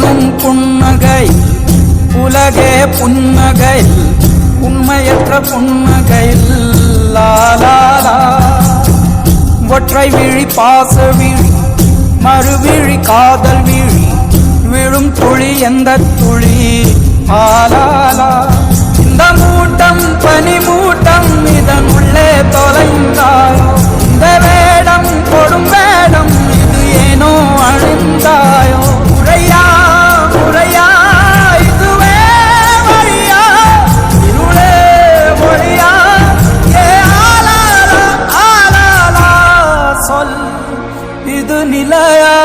பண்ணும் புன்னகை உலகே புன்னகை உண்மையற்ற புன்னகை லாலாலா ஒற்றை விழி பாச விழி மறுவிழி காதல் விழி விழும் துளி எந்த துளி? ஆலாலா ঈদ নিলায়া